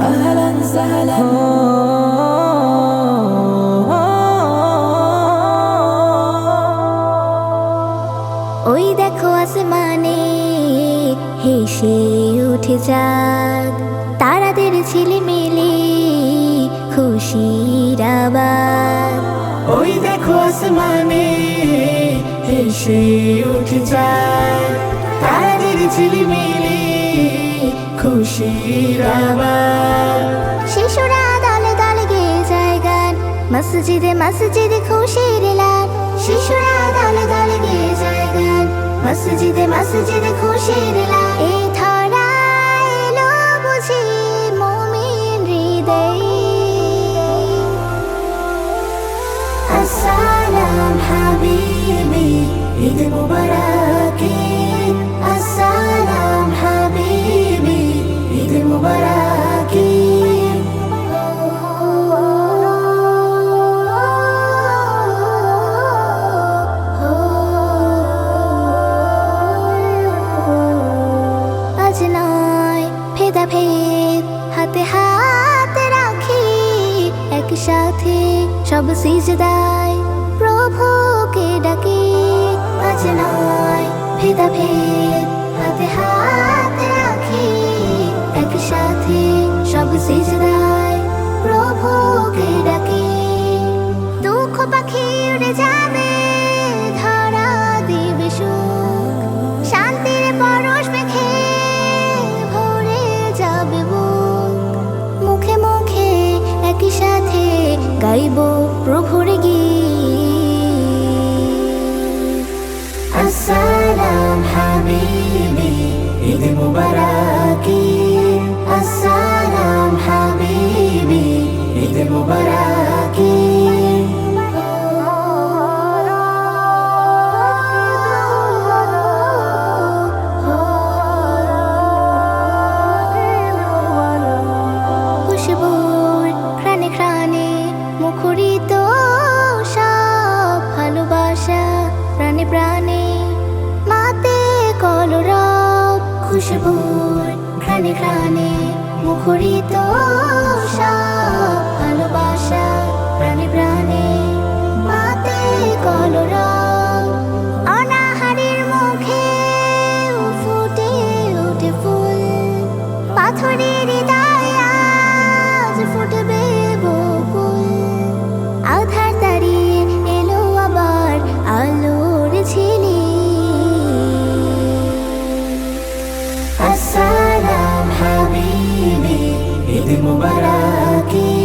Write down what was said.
أهلا سهلا ওই দেখো আসমানে হেসে উঠে চাঁদ তারাদের ছেলে মেলে খুশির আবাদ ওই দেখো আসমানে হেসে উঠে যায় তাদের ঝিলিমিলি, খুশির আবার। শিশুরা দলে দলে গেয়ে যায় গান, মসজিদে মসজিদে খুশির লাল শিশুরা দলে দলে গেয়ে যায় গান, মসজিদে মসজিদে খুশির লাল এই ধরা এলো বুঝি মুমিন হৃদয়। আসসালাম হাবিবি, ঈদ মুবারক। সব সিজদায় প্রভুকে ডাকি আজ নয় ভেদা ভেদ হাতে হাত রাখি। একসাথে সব সিজদায় প্রভুকে ডাকি। দুঃখ পাখি উড়ে যাবে যাবে মুখে একই সাথে গাইব প্রভুর গীত। মুখরিত সব ভালোবাসা প্রাণে প্রাণে মাতে কলরব খুশবুর প্রাণে প্রাণে মুখরিত সব মোবারকী।